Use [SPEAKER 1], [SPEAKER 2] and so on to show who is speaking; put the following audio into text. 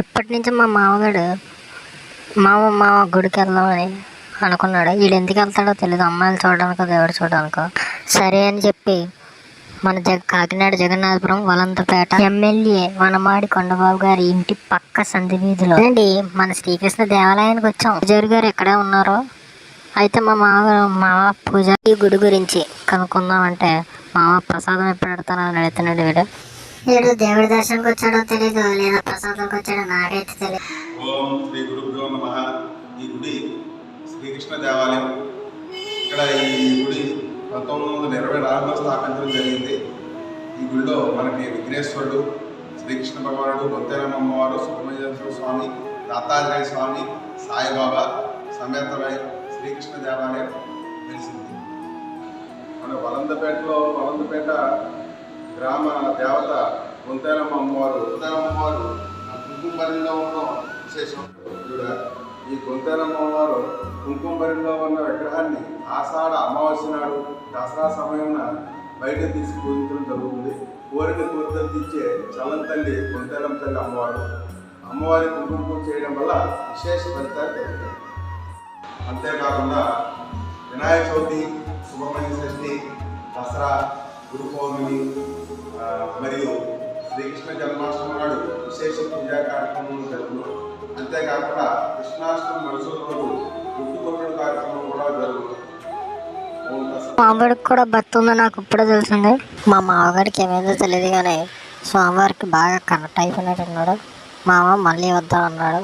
[SPEAKER 1] ఎప్పటి నుంచో మా మామగాడు మామ మామ గుడికి వెళ్దామని అనుకున్నాడు వీడు ఎందుకు వెళ్తాడో తెలియదు అమ్మాయిలు చూడడానికో దేవుడు చూడడానికో. సరే అని చెప్పి మన జగ కాకినాడ జగన్నాథపురం వలంతపేట ఎమ్మెల్యే వనమాడి కొండబాబు గారి ఇంటి పక్క సంధి వీధిలో అండి మన శ్రీకృష్ణ దేవాలయానికి వచ్చాం. పూజారి గారు ఎక్కడే ఉన్నారో? అయితే మా మామగారు మామ పూజ ఈ గుడి గురించి కనుక్కుందామంటే మామ ప్రసాదం ఎప్పుడు పెడతానని అడుగుతున్నాడు వీడు. వీడు దేవుడి దర్శనంకి వచ్చాడో తెలియదు లేదా ప్రసాదంకి వచ్చాడో నాకైతే తెలియదు
[SPEAKER 2] ఓం శ్రీ గురుభ్యో నమ. ఈ గుడి శ్రీకృష్ణ దేవాలయం. ఇక్కడ ఈ గుడి పంతొమ్మిది వందల ఇరవై నాలుగులో స్థాపించడం జరిగింది. ఈ గుడిలో మనకి విఘ్నేశ్వరుడు శ్రీకృష్ణ భగవానుడు బొత్తేరమ్మ అమ్మవారు సుబ్రహ్మణ్యేశ్వర స్వామి దత్తాత్రేయ స్వామి సాయిబాబా సమేతమై శ్రీకృష్ణ దేవాలయం తెలిసింది మన వలందపేటలో వలందపేట గ్రామ దేవత బొంతేరమ్మ అమ్మవారు. బొంతేరమ్మ అమ్మవారు కుంకుమరిలో ఉన్న విశేషం. ఇక్కడ ఈ గొంతేరమ్మ అమ్మవారు కుంకుమరిలో ఉన్న విగ్రహాన్ని ఆషాఢ అమావాస్య నాడు దసరా సమయమున బయట తీసి పూజించడం జరుగుతుంది. కోరిక కోరికలు తీర్చే చల్లం తల్లి గొంతేరమ్మ తల్లి అమ్మవారు. అమ్మవారి కుంకుమ పూజ చేయడం వల్ల విశేష ఫలితాలు కలుగుతాయి. అంతేకాకుండా వినాయక చవితి సుబ్రహ్మణ్య షష్ఠి దసరా గురు పౌర్ణమి మరియు శ్రీకృష్ణ జన్మాష్టమి నాడు విశేష పూజా కార్యక్రమం జరుగును. అంతేకాకుండా కృష్ణాష్టమి మరుసటి రోజు గుర్తుకొట్టడం కార్యక్రమం కూడా జరుగుతుంది ఓం
[SPEAKER 1] కూడా భక్తి ఉందో నాకు ఇప్పుడే తెలిసింది. మా మామగారికి ఏమైందో తెలియదు కానీ స్వామివారికి బాగా కనెక్ట్ అయిపోయినట్టున్నాడు. మామ మళ్ళీ వద్దాం అన్నాడు